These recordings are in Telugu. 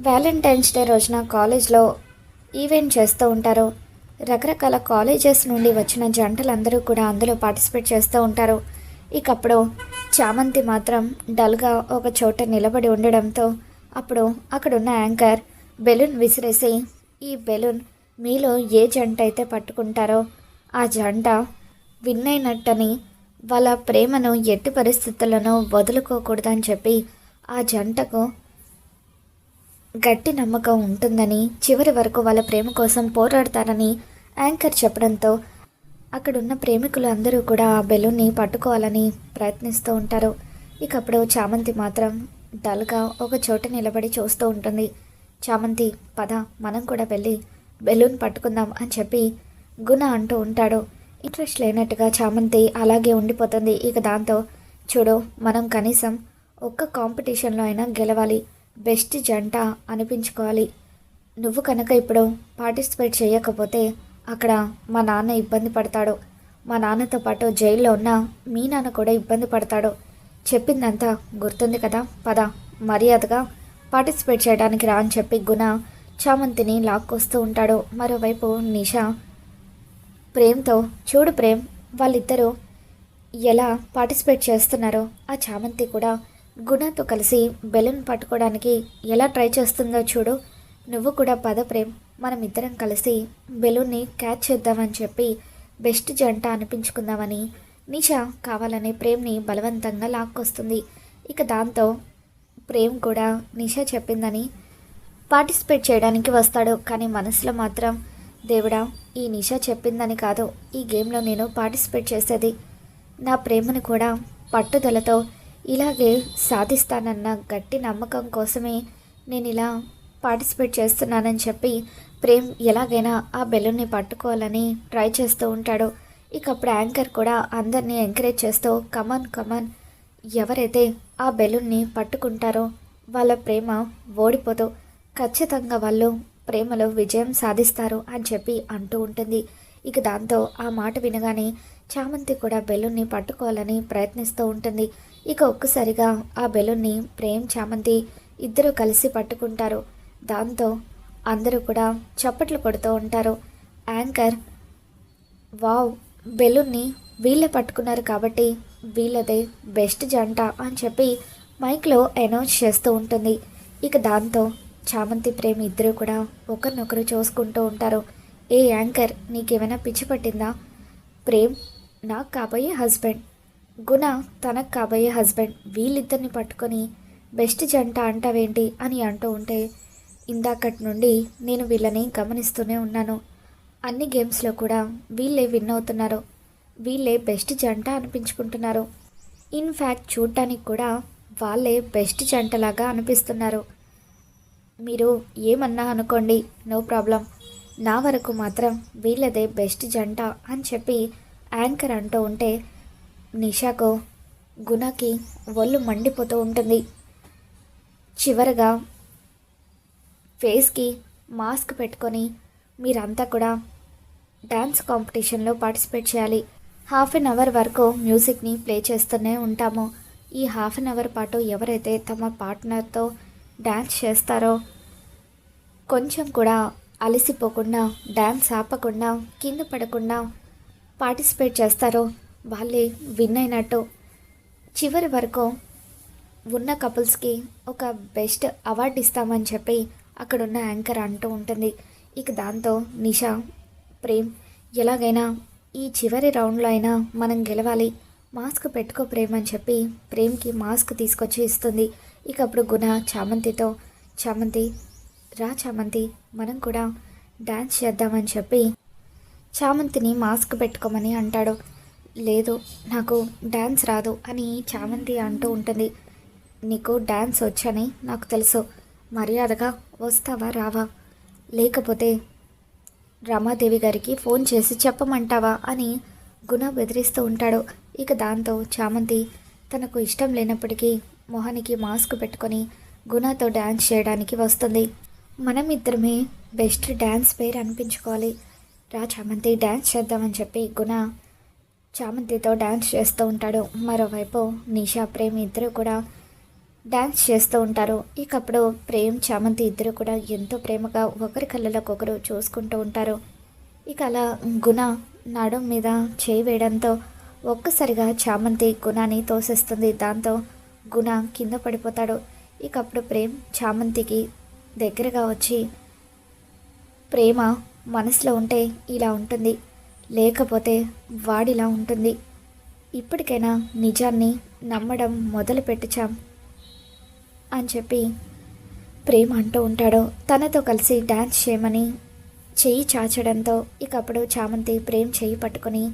వ్యాలంటైన్స్ డే రోజున కాలేజ్లో ఈవెంట్ చేస్తూ ఉంటారు. రకరకాల కాలేజెస్ నుండి వచ్చిన జంటలందరూ కూడా అందులో పార్టిసిపేట్ చేస్తూ ఉంటారు. ఇకప్పుడు చామంతి మాత్రం డల్గా ఒక చోట నిలబడి ఉండడంతో అప్పుడు అక్కడున్న యాంకర్ బెలూన్ విసిరేసి ఈ బెలూన్ మీలో ఏ జంట అయితే పట్టుకుంటారో ఆ జంట విన్ అయినట్టని వాళ్ళ ప్రేమను ఎట్టి పరిస్థితులను వదులుకోకూడదని చెప్పి ఆ జంటకు గట్టి నమ్మకం ఉంటుందని చివరి వరకు వాళ్ళ ప్రేమ కోసం పోరాడతారని యాంకర్ చెప్పడంతో అక్కడున్న ప్రేమికులు అందరూ కూడా ఆ బెలూన్ని పట్టుకోవాలని ప్రయత్నిస్తూ ఉంటారు. ఇక అప్పుడు చామంతి మాత్రం డల్గా ఒక చోట నిలబడి చూస్తూ ఉంటుంది. చామంతి పద మనం కూడా వెళ్ళి బెలూన్ పట్టుకుందాం అని చెప్పి గుణ అంటూ ఉంటాడు. ఇంట్రెస్ట్ లేనట్టుగా చామంతి అలాగే ఉండిపోతుంది. ఇక దాంతో చూడు మనం కనీసం ఒక్క కాంపిటీషన్లో అయినా గెలవాలి. బెస్ట్ జంట అనిపించుకోవాలి. నువ్వు కనుక ఇప్పుడు పార్టిసిపేట్ చేయకపోతే అక్కడ మా నాన్న ఇబ్బంది పడతాడు. మా నాన్నతో పాటు జైల్లో ఉన్న మీ నాన్న కూడా ఇబ్బంది పడతాడు. చెప్పిందంతా గుర్తుంది కదా? పద మర్యాదగా పార్టిసిపేట్ చేయడానికి రా అని చెప్పి గుణ చామంతిని లాక్కొస్తూ ఉంటాడు. మరోవైపు నిషా ప్రేమ్తో చూడు ప్రేమ్ వాళ్ళిద్దరూ ఎలా పార్టిసిపేట్ చేస్తున్నారో ఆ చామంతి కూడా గుణతో కలిసి బెలూన్ పట్టుకోవడానికి ఎలా ట్రై చేస్తుందో చూడు. నువ్వు కూడా పద ప్రేమ్. మనం ఇద్దరం కలిసి బెలూన్ని క్యాచ్ చేద్దామని చెప్పి బెస్ట్ జంట అనిపించుకుందామని నిషా కావాలనే ప్రేమ్ని బలవంతంగా లాక్కొస్తుంది. ఇక దాంతో ప్రేమ్ కూడా నిషా చెప్పిందని పార్టిసిపేట్ చేయడానికి వస్తాడు. కానీ మనసులో మాత్రం దేవుడా ఈ నిషా చెప్పిందని కాదు. ఈ గేమ్లో నేను పార్టిసిపేట్ చేసేది. నా ప్రేమను కూడా పట్టుదలతో ఇలాగే సాధిస్తానన్న గట్టి నమ్మకం కోసమే నేను ఇలా పార్టిసిపేట్ చేస్తున్నానని చెప్పి ప్రేమ్ ఎలాగైనా ఆ బెలూన్ని పట్టుకోవాలని ట్రై చేస్తూ ఉంటాడు. ఇక అప్పుడు యాంకర్ కూడా అందరినీ ఎంకరేజ్ చేస్తూ కమాన్ కమాన్ ఎవరైతే ఆ బెలూన్ని పట్టుకుంటారో వాళ్ళ ప్రేమ ఓడిపోదు. ఖచ్చితంగా వాళ్ళు ప్రేమలో విజయం సాధిస్తారు అని చెప్పి అంటూ ఉంటుంది. ఇక దాంతో ఆ మాట వినగానే చామంతి కూడా బెలూన్ని పట్టుకోవాలని ప్రయత్నిస్తూ ఉంటుంది. ఇక ఒక్కసారిగా ఆ బెలూన్ని ప్రేమ్ చామంతి ఇద్దరు కలిసి పట్టుకుంటారు. దాంతో అందరూ కూడా చప్పట్లు కొడుతూ ఉంటారు. యాంకర్ వావ్ బెలూన్ని వీళ్ళే పట్టుకున్నారు కాబట్టి వీళ్ళదే బెస్ట్ జంట అని చెప్పి మైక్లో అనౌన్స్ చేస్తూ ఉంటుంది. ఇక దాంతో చామంతి ప్రేమ ఇద్దరు కూడా ఒకరినొకరు చూసుకుంటూ ఉంటారు. ఏ యాంకర్ నీకేమైనా పిచ్చి పట్టిందా? ప్రేమ్ నాకు కాబోయే హస్బెండ్. గుణ తనకు కాబోయే హస్బెండ్ వీళ్ళిద్దరిని పట్టుకొని బెస్ట్ జంట అంటావేంటి అని అంటూ ఉంటే ఇందాకటి నుండి నేను వీళ్ళని గమనిస్తూనే ఉన్నాను. అన్ని గేమ్స్లో కూడా వీళ్ళే విన్ అవుతున్నారు. వీళ్ళే బెస్ట్ జంట అనిపించుకుంటున్నారు. ఇన్ఫ్యాక్ట్ చూడటానికి కూడా వాళ్ళే బెస్ట్ జంటలాగా అనిపిస్తున్నారు. మీరు ఏమన్నా అనుకోండి నో ప్రాబ్లం. నా వరకు మాత్రం వీళ్ళదే బెస్ట్ జంట అని చెప్పి యాంకర్ అంటూ ఉంటే నిషాకు గుణకి ఒళ్ళు మండిపోతూ ఉంటుంది. చివరగా ఫేస్కి మాస్క్ పెట్టుకొని మీరంతా కూడా డ్యాన్స్ కాంపిటీషన్లో పార్టిసిపేట్ చేయాలి. హాఫ్ అన్ అవర్ వరకు మ్యూజిక్ని ప్లే చేస్తూనే ఉంటాము. ఈ హాఫ్ అన్ అవర్ పాటు ఎవరైతే తమ పార్ట్నర్తో డ్యాన్స్ చేస్తారో కొంచెం కూడా అలసిపోకుండా డ్యాన్స్ ఆపకుండా కింద పడకుండా పార్టిసిపేట్ చేస్తారో వాళ్ళే విన్ అయినట్టు చివరి వరకు ఉన్న కపుల్స్కి ఒక బెస్ట్ అవార్డు ఇస్తామని చెప్పి అక్కడున్న యాంకర్ అంటూ ఉంటుంది. ఇక దాంతో నిషా ప్రేమ్ ఎలాగైనా ఈ చివరి రౌండ్లో అయినా మనం గెలవాలి. మాస్క్ పెట్టుకో ప్రేమ్ అని చెప్పి ప్రేమ్కి మాస్క్ తీసుకొచ్చి ఇస్తుంది. ఇక అప్పుడు గుణ చామంతితో చామంతి రా చామంతి మనం కూడా డ్యాన్స్ చేద్దామని చెప్పి చామంతిని మాస్క్ పెట్టుకోమని అంటాడు. లేదు నాకు డ్యాన్స్ రాదు అని చామంతి అంటూ ఉంటుంది. నీకు డ్యాన్స్ వచ్చని నాకు తెలుసు. మర్యాదగా వస్తావా రావా? లేకపోతే రమాదేవి గారికి ఫోన్ చేసి చెప్పమంటావా అని గుణ బెదిరిస్తూ ఉంటాడు. ఇక దాంతో చామంతి తనకు ఇష్టం లేనప్పటికీ మొహానికి మాస్క్ పెట్టుకొని గుణతో డ్యాన్స్ చేయడానికి వస్తుంది. మనం ఇద్దరమే బెస్ట్ డ్యాన్స్ పేరు అనిపించుకోవాలి. రా చామంతి డ్యాన్స్ చేద్దామని చెప్పి గుణ చామంతితో డ్యాన్స్ చేస్తూ ఉంటాడు. మరోవైపు నిషా ప్రేమ్ ఇద్దరు కూడా డ్యాన్స్ చేస్తూ ఉంటారు. ఇక అప్పుడు ప్రేమ్ చామంతి ఇద్దరు కూడా ఎంతో ప్రేమగా ఒకరి కళ్ళలోకి ఒకరు చూసుకుంటూ ఉంటారు. ఇక అలా గుణ నడుం మీద చేయి వేయడంతో ఒక్కసారిగా చామంతి గుణాన్ని తోసేస్తుంది. దాంతో గుణ కింద పడిపోతాడు. ఇక అప్పుడు ప్రేమ్ చామంతికి దగ్గరగా వచ్చి ప్రేమ మనసులో ఉంటే ఇలా ఉంటుంది. లేకపోతే వాడిలా ఉంటుంది. ఇప్పటికైనా నిజాన్ని నమ్మడం మొదలు పెట్టచాం అని చెప్పి ప్రేమ అంటూ ఉంటాడు. తనతో కలిసి డ్యాన్స్ చేయమని చెయ్యి చాచడంతో ఇక అప్పుడు చామంతి ప్రేమ్ చెయ్యి పట్టుకొని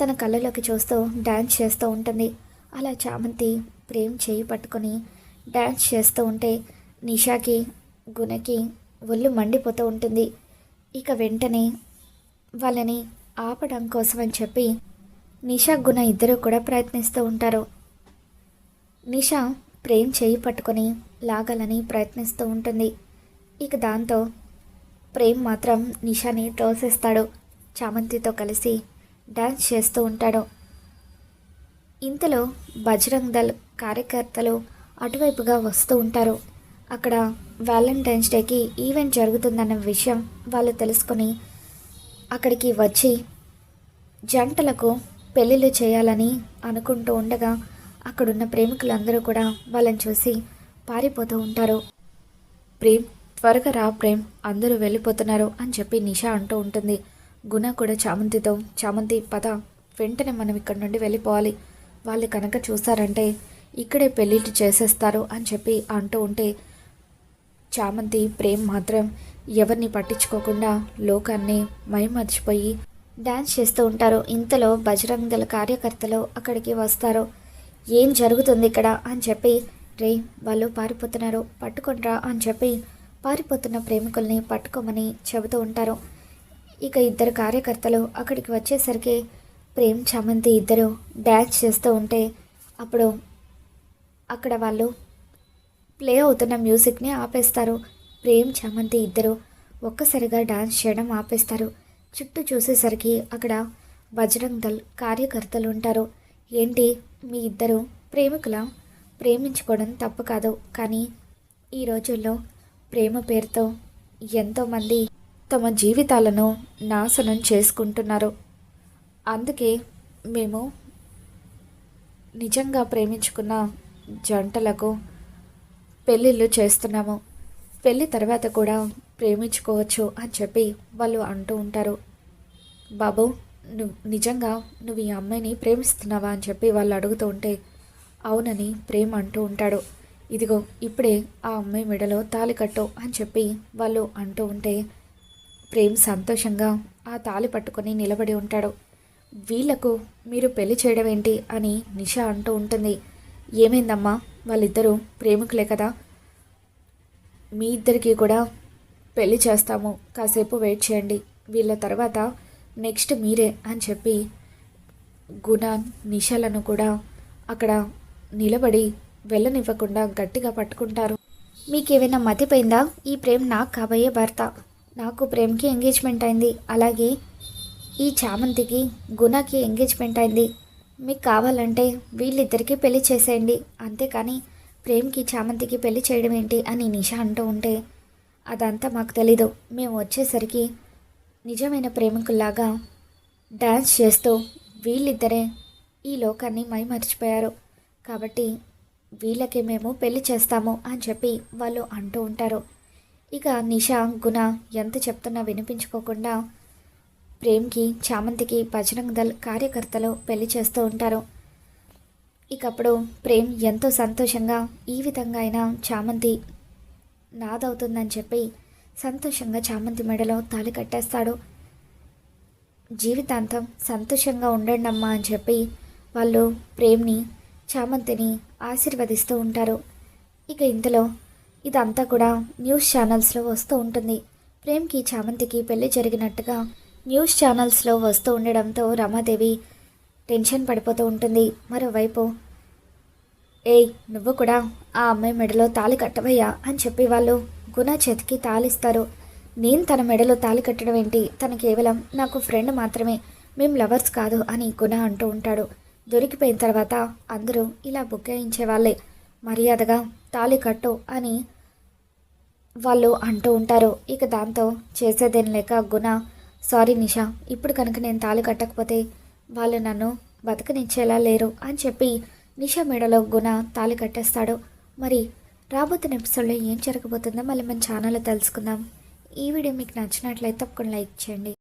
తన కళ్ళలోకి చూస్తూ డ్యాన్స్ చేస్తూ ఉంటుంది. అలా చామంతి ప్రేమ్ చేయి పట్టుకొని డ్యాన్స్ చేస్తూ ఉంటే నిషాకి గుణకి ఒళ్ళు మండిపోతూ ఉంటుంది. ఇక వెంటనే వాళ్ళని ఆపడం కోసం అని చెప్పి నిషా గుణ ఇద్దరు కూడా ప్రయత్నిస్తూ ఉంటారు. నిషా ప్రేమ్ చేయి పట్టుకొని లాగాలని ప్రయత్నిస్తూ ఉంటుంది. ఇక దాంతో ప్రేమ్ మాత్రం నిషాని తోసేస్తాడు. చామంతితో కలిసి డ్యాన్స్ చేస్తూ ఉంటాడు. ఇంతలో బజరంగ్ దళ్ కార్యకర్తలు అటువైపుగా వస్తూ ఉంటారు. అక్కడ వ్యాలంటైన్స్ డేకి ఈవెంట్ జరుగుతుందన్న విషయం వాళ్ళు తెలుసుకొని అక్కడికి వచ్చి జంటలకు పెళ్ళిళ్ళు చేయాలని అనుకుంటూ ఉండగా అక్కడున్న ప్రేమికులందరూ కూడా వాళ్ళని చూసి పారిపోతూ ఉంటారు. ప్రేమ్ త్వరగా రా ప్రేమ్ అందరూ వెళ్ళిపోతున్నారు అని చెప్పి నిషా అంటూ ఉంటుంది. గుణ కూడా చామంతితో చామంతి పద వెంటనే మనం ఇక్కడ నుండి వెళ్ళిపోవాలి. వాళ్ళు కనుక చూస్తారంటే ఇక్కడే పెళ్ళిళ్ళు చేసేస్తారు అని చెప్పి అంటూ ఉంటే చామంతి ప్రేమ్ మాత్రం ఎవరిని పట్టించుకోకుండా లోకాన్ని మైమర్చిపోయి డ్యాన్స్ చేస్తూ ఉంటారు ఇంతలో బజరంగ్ దళ కార్యకర్తలు అక్కడికి వస్తారు ఏం జరుగుతుంది ఇక్కడ అని చెప్పి రే వాళ్ళు పారిపోతున్నారు పట్టుకుంట్రా అని చెప్పి పారిపోతున్న ప్రేమికుల్ని పట్టుకోమని చెబుతూ ఉంటారు. ఇక ఇద్దరు కార్యకర్తలు అక్కడికి వచ్చేసరికి ప్రేమ్ చమంతి ఇద్దరు డ్యాన్స్ చేస్తూ ఉంటే అప్పుడు అక్కడ వాళ్ళు ప్లే అవుతున్న మ్యూజిక్ని ఆపేస్తారు. ప్రేమ్ చామంతి ఇద్దరు ఒక్కసారిగా డాన్స్ చేయడం ఆపేస్తారు. చుట్టూ చూసేసరికి అక్కడ బజరంగ్ దళ్ కార్యకర్తలు ఉంటారు. ఏంటి మీ ఇద్దరు ప్రేమికుల? ప్రేమించుకోవడం తప్పు కాదు. కానీ ఈ రోజుల్లో ప్రేమ పేరుతో ఎంతోమంది తమ జీవితాలను నాశనం చేసుకుంటున్నారు. అందుకే మేము నిజంగా ప్రేమించుకున్న జంటలకు పెళ్ళిళ్ళు చేస్తున్నాము. పెళ్ళి తర్వాత కూడా ప్రేమించుకోవచ్చు అని చెప్పి వాళ్ళు అంటూ ఉంటారు. బాబు నువ్వు నిజంగా నువ్వు ఈ అమ్మాయిని ప్రేమిస్తున్నావా? అని చెప్పి వాళ్ళు అడుగుతూ ఉంటే అవునని ప్రేమ అంటూ ఉంటాడు. ఇదిగో ఇప్పుడే ఆ అమ్మాయి మెడలో తాలి కట్టు అని చెప్పి వాళ్ళు అంటూ ఉంటే ప్రేమ్ సంతోషంగా ఆ తాలి పట్టుకొని నిలబడి ఉంటాడు. వీళ్ళకు మీరు పెళ్ళి చేయడం ఏంటి అని నిషా అంటూ ఉంటుంది. ఏమైందమ్మా? వాళ్ళిద్దరూ ప్రేమికులే కదా. మీ ఇద్దరికి కూడా పెళ్ళి చేస్తాము. కాసేపు వెయిట్ చేయండి. వీళ్ళ తర్వాత నెక్స్ట్ మీరే అని చెప్పి గుణ నిషాలను కూడా అక్కడ నిలబడి వెళ్ళనివ్వకుండా గట్టిగా పట్టుకుంటారు. మీకేమైనా మతిపోయిందా? ఈ ప్రేమ్ నాకు కాబోయే భర్త. నాకు ప్రేమ్కి ఎంగేజ్మెంట్ అయింది. అలాగే ఈ చామంతికి గుణకి ఎంగేజ్మెంట్ అయింది. మీకు కావాలంటే వీళ్ళిద్దరికీ పెళ్ళి చేసేయండి. అంతేకాని ప్రేమ్కి చామంతికి పెళ్ళి చేయడం ఏంటి అని నిషా అంటూ ఉంటే అదంతా మాకు తెలీదు. మేము వచ్చేసరికి నిజమైన ప్రేమికుల్లాగా డ్యాన్స్ చేస్తూ వీళ్ళిద్దరే ఈ లోకాన్ని మైమర్చిపోయారు. కాబట్టి వీళ్ళకి మేము పెళ్ళి చేస్తాము అని చెప్పి వాళ్ళు అంటూ ఉంటారు. ఇక నిషా గుణ ఎంత చెప్తున్నా వినిపించుకోకుండా ప్రేమ్కి చామంతికి బజరంగ్ దళ్ కార్యకర్తలు పెళ్ళి చేస్తూ ఉంటారు. ఇకప్పుడు ప్రేమ్ ఎంతో సంతోషంగా ఈ విధంగా అయినా చామంతి నాదవుతుందని చెప్పి సంతోషంగా చామంతి మెడలో తాళి కట్టేస్తాడు. జీవితాంతం సంతోషంగా ఉండండి అమ్మా అని చెప్పి వాళ్ళు ప్రేమ్ని చామంతిని ఆశీర్వదిస్తూ ఉంటారు. ఇక ఇంతలో ఇదంతా కూడా న్యూస్ ఛానల్స్లో వస్తూ ఉంటుంది. ప్రేమ్కి చామంతికి పెళ్ళి జరిగినట్టుగా న్యూస్ ఛానల్స్లో వస్తూ ఉండడంతో రమాదేవి టెన్షన్ పడిపోతూ ఉంటుంది. మరోవైపు ఏయ్ నువ్వు కూడా ఆ అమ్మాయి మెడలో తాళి కట్టవయ్యా అని చెప్పి వాళ్ళు గుణ చేతికి తాళిస్తారు. నేను తన మెడలో తాళి కట్టడం ఏంటి? తన కేవలం నాకు ఫ్రెండ్ మాత్రమే. మేం లవర్స్ కాదు అని గుణ అంటూ ఉంటాడు. దొరికిపోయిన తర్వాత అందరూ ఇలా బుక్కాయించే వాళ్ళే. మర్యాదగా తాళి కట్టు అని వాళ్ళు అంటూ ఉంటారు. ఇక దాంతో చేసేదేం లేక గుణ సారీ నిషా ఇప్పుడు కనుక నేను తాళి కట్టకపోతే వాళ్ళు నన్ను బతకనిచ్చేలా లేరు అని చెప్పి నిషా మెడలో గుణ తాళి కట్టేస్తాడు. మరి రాబోతున్న ఎపిసోడ్లో ఏం జరగబోతుందో మళ్ళీ మన ఛానల్లో తెలుసుకుందాం. ఈ వీడియో మీకు నచ్చినట్లయితే తప్పకుండా లైక్ చేయండి.